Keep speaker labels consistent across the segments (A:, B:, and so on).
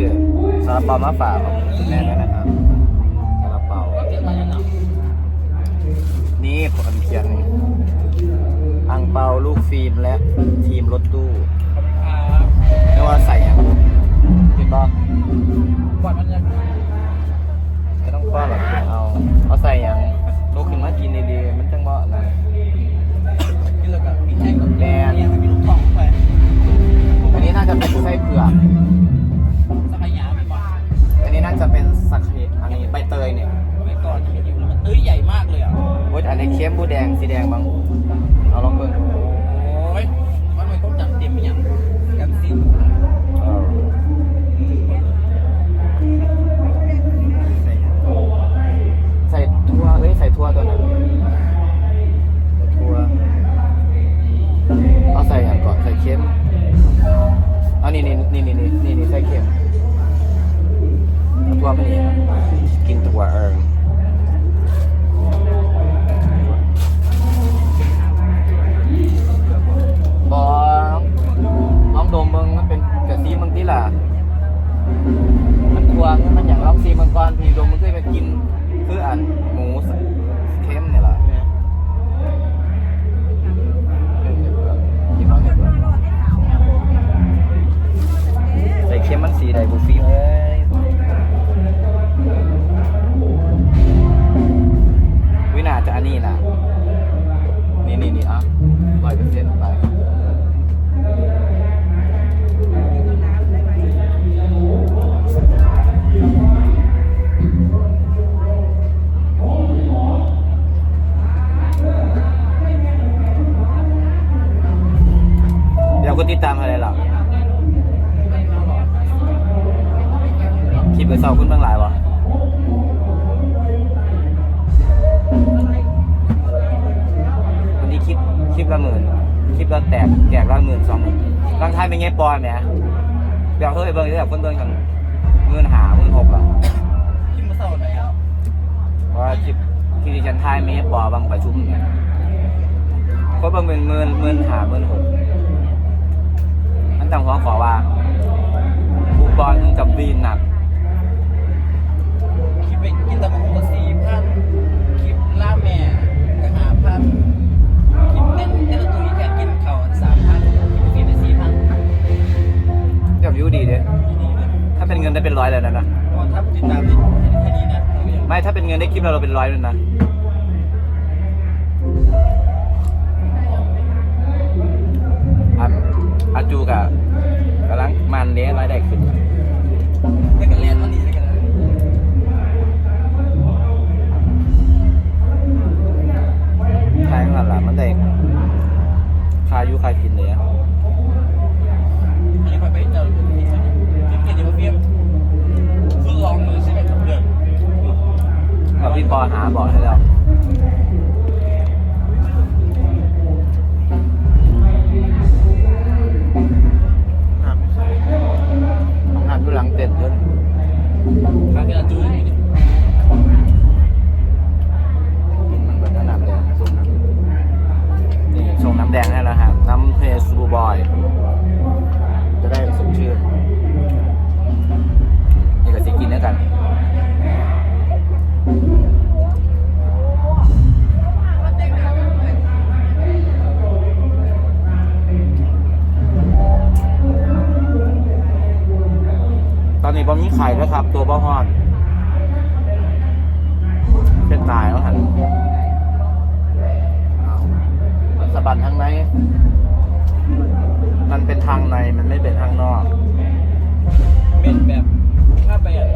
A: ื่อซาลาเปามาฝากคุณแม่ด้วยนะครับซาลาเปา
B: เก็บมายังหนัก
A: นี่ผมเขียนนี่อังเปาลูกฟิล์มและทีมรถตู้ไม่ว่าใส่อย่างกินบ่
B: ก่อนมันจะ
A: ไม่ต้องป้อนหรอกเอาเอาใส่อย่างลูกขึ้นมากินดีๆมันจังบ่นะ
B: กิน ล่ะ มัน
A: ทัวมันอย่างลองซีมังกรพี่ดมมึงเคยไปกินคืออันหมูเข้มเนี่ยล่ะกินน้องเห็ดเบื่อใส่เข้มมันสีใดบุฟฟี่เอ้ยวินาจะอันนี้นะนี่นี่นี่อะร้อยเปอร์เซ็นต์ไป คลิปละแตกแจกละหมื่นสองร่างไทยเป็นไงปอยไหมเดี๋ยวเฮ้ยเบิ้งเดี๋ยวคนเบิ้งกันหมื่นหาหมื่นหกอะ
B: กินมาเศร้าไหนอะ
A: เพราะว่าคลิปที่ดิฉันทายเมย์ปอบางประชุมเนี่ยคนเบิ้งเป็นหมื่นหมื่นหาหมื่นหกอันต่างหัวขอว่าอุปกรณ์กับวีนหนัก ถ้าเป็นเงินได้
B: ค
A: ลิปเราเราเป็นร้อยเลยนะอันอาจูกับกำลังมันเลี้ยร้อยได้ขึ้น
B: ได้กันเรียนวันนี้ได้กัน ปอหา
A: บอกให้แล้วของหันดูหลังเต็นท์ด้วย
B: ครั้งที่เราจูน
A: นะครับ ตัวบ้าฮอนเป็นตายแล้วหันมันสะบัดทางใน มันเป็นทางในมันไม่เป็นทางนอก
B: เป็นแบบถ้าไปอะ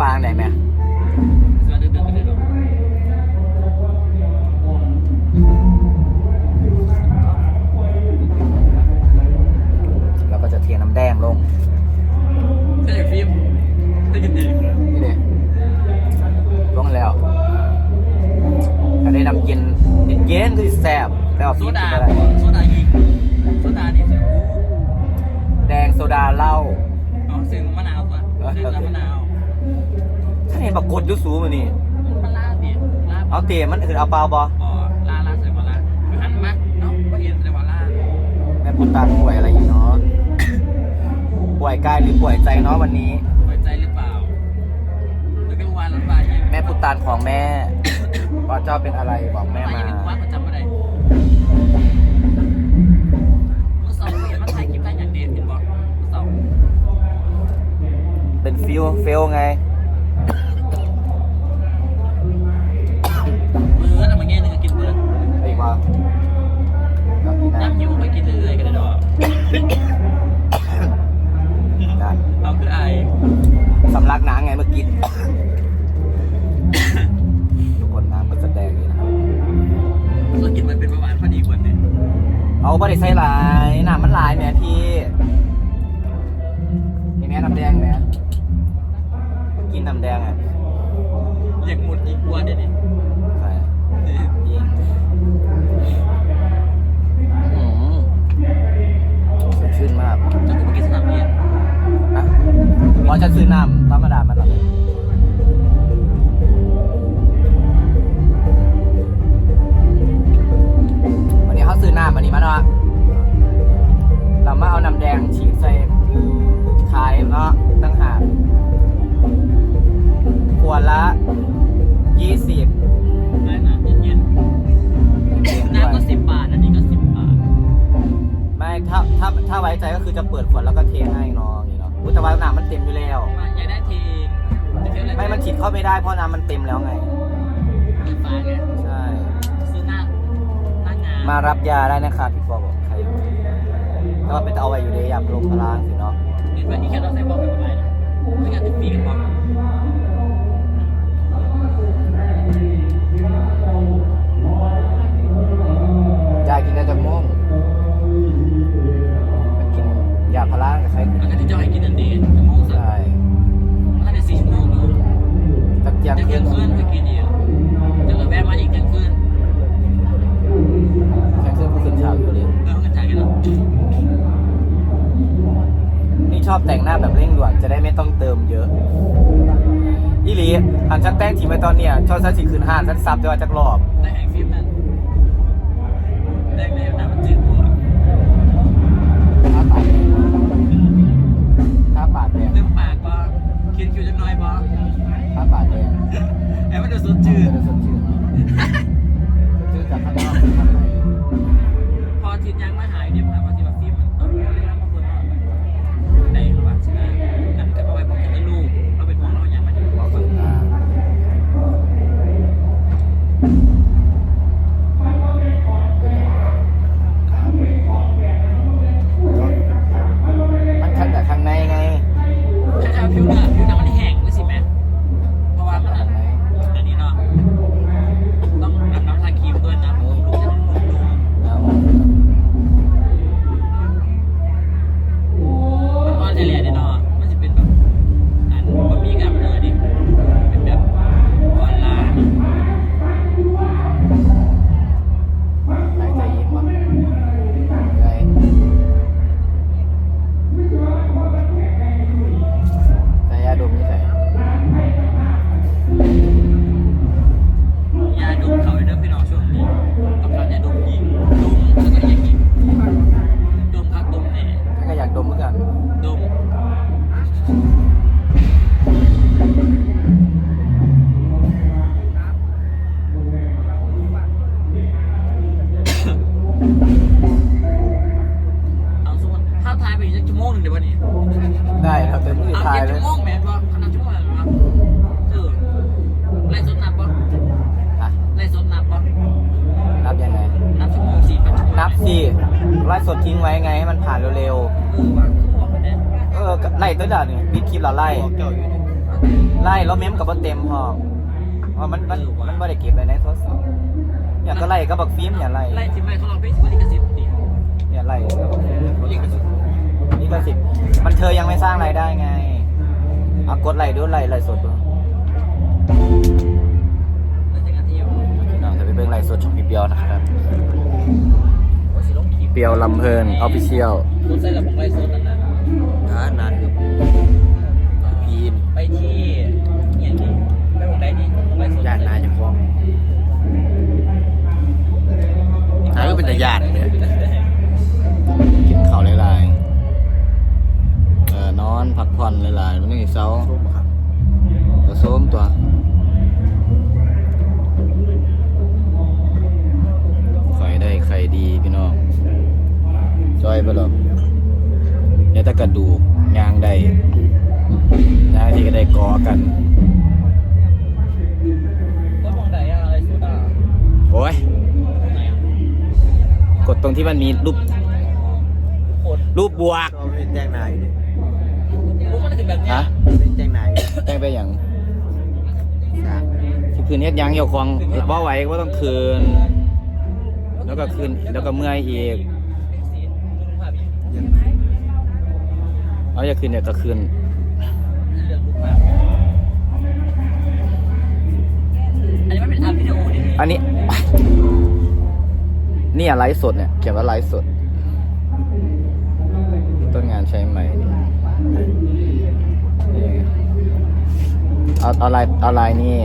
A: วางไห
B: น
A: แม่
B: ซื้อดึกๆ
A: กันเล
B: ย
A: หมาเห็นปรากฏอยุสูมันนี่
B: มันลาดิลา
A: เอาเตะมันคือเอาเปล่าบอ
B: อ๋อลาลาเสร็จหมดละหันมาเนาะก็เห็นเลยว่าลา
A: แม่พุตานป่วยอะไรอยู่เนาะป่วยกายหรือป่วยใจเนาะวันนี้
B: ไว้ใจหรือเปล่าหรือเป็นวันรถไฟยิง
A: แม่พุตานของแม่ว่าเจ้าเป็นอะไรบอกแม่
B: แม่
A: มา
B: มาเป็นวัดประจำอะไรเมื่อสองเห็นมันถ่ายคลิปได้อย่างเดียวเห็นบอกเมื่อสอง
A: เป็นฟิลเฟลไง
B: เอาบริ
A: ใส่หลายน้ำมันหลายแหม่พี่นี่แม่น้ำแดงแหม่กินน้ำแดงอะ
B: อยากหมดอีกกว่าเดี๋ยวนี้
A: ใช่ยิงอืมสดชื่นมาก
B: จะกูไปกินสนามเรียน
A: อะเพราะฉันซื้อน้ำธรรมดามาตลอ ถ้าถ้าถ้าไว้ใจก็คือจะเปิดขวดแล้วก็เทให้เนาะอย่างนี้เนาะอุ๊ยแต่ว่าน้ำมันเต็มอยู่แล้ว
B: มาอยากได้ทีจะเที่ยวอะไร
A: ไม่มันฉีดเข้าไม่ได้เพราะน้ำมันเต็มแล้วไง
B: เปิดฟ้าไง
A: ใช่
B: ซื้อหน้าหน้างาน
A: มารับยาได้นะครับพี่ปอบอกใครแต่ว่าเป็นเอาไว้อยู่ในยามลมพลางสิเนาะ
B: เห็นว่าอีแค่เราใส่บอลเป็นอะไรนะไม่งานติดปีกันบอล แต่
A: งหน้าแบบเร่งด่วนจะได้ไม่ต้องเติมเยอะอีหลีหันชั้นแต่งทีไปตอนเนี้ยชอบชั้นสีคืนห้าชั้นซับจะว่าจักรอบ
B: แต่แห่งฟิล์มนั้นแรกแล้วนะมันจืดกว่า
A: ถ้าปาดถ้าปาดแดง
B: เรื่งปากก็คิดคิวจังน้อยบอ
A: ถ้าปาดแดง
B: ไอ้มันดูสดจืด
A: จะสดชื่นชื่นจากข้างนอกข้างใน
B: ได้
A: เราเต็มที่
B: เอา
A: ทาย
B: เจ็ด
A: เล
B: ชั่
A: ยว
B: โมงแม่ก็ทำนับชั่วโมงอะไรวะเออไล่สดนับปะ
A: อะ
B: ไล่สดนับปะ
A: นับยังไง
B: นับชั่วโมงสี่พันชั่วโมง
A: นับสิไล่สดทิ้งไว้ไงให้มันผ่านเร็ว
B: เออว่ะคือบอกไปเนี่ย
A: ๆ เออไล่ตัวเดียวนี่ปิดคลิปเราไล่
C: บอกเจ้าอยู่นี่
A: ไล่แล้วเมมกับว่าเต็มพอเพราะมันมันมันไม่ได้เก็บเลยในโทรศัพท์อย่าก็ไล่ก็บักฟิล์มอย่าไล่
B: ไล่ทีมไล่เขาเราไปสิบลิขสิทธิ์ดิ
A: อย่าไล่ก็บักฟิล์ม
C: นี่ก็สิ
A: นี่ก็สิบมันเธอยังไม่สร้างรายได้ไงเอากดไล่ดูไล่ไล่สดดู
B: ไล่จากงานที่อยู่
A: พี่น้องจะไปเบิ่งไล่สดช่องพี่เปียวนะครับ
B: โอ้ยสิลงคลิป
A: เปียวลำเพลินออฟฟิเชียล
B: รถใส่ระบบไล่สดนั่นนะ
C: นานนานคือ
A: เนี่ยถ้ากระดูกยางได้ยางที่ก็ได้กอกัน
B: ก็วงได้อะอะไรสุดอะ
A: โอ้ย
B: ไหนอะ
A: กดตรงที่มันมีรูป
B: คน
A: รูปบวก
C: ก็เป็นแจ้งนายอยู่ดิ
B: รู้มันคือแบบเนี้ย
A: ฮะ
C: เป็นแจ้งนายอยู่
A: แต่งไปอย่าง
C: สาม
A: ที่คืนเฮ็ดหยังเหี่ยวควงบ่ไหวก็ต้องคืน แล้วก็คืนแล้วก็เมื่อยอีก
B: ภาพอีก
C: ยัง
A: เอาอย่าคืนเนี่ยก็คืน
B: เรื่องรูปภาพอันนี้มันเป็นอัพวิดีโอดิ
A: อันนี้เนี่ยไลฟ์สดเนี่ยเขียนว่าไลฟ์สด ต้นงานใช้ไหมนี่นี่เอาเอาลายเอาลายนี่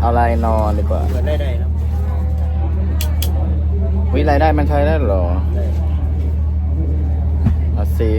A: เอาลายนอนดีกว่า
C: เปิดได้ได้นะ
A: วิรายได้มันใช้ได้เหรอ
C: ได้
A: เอาสิ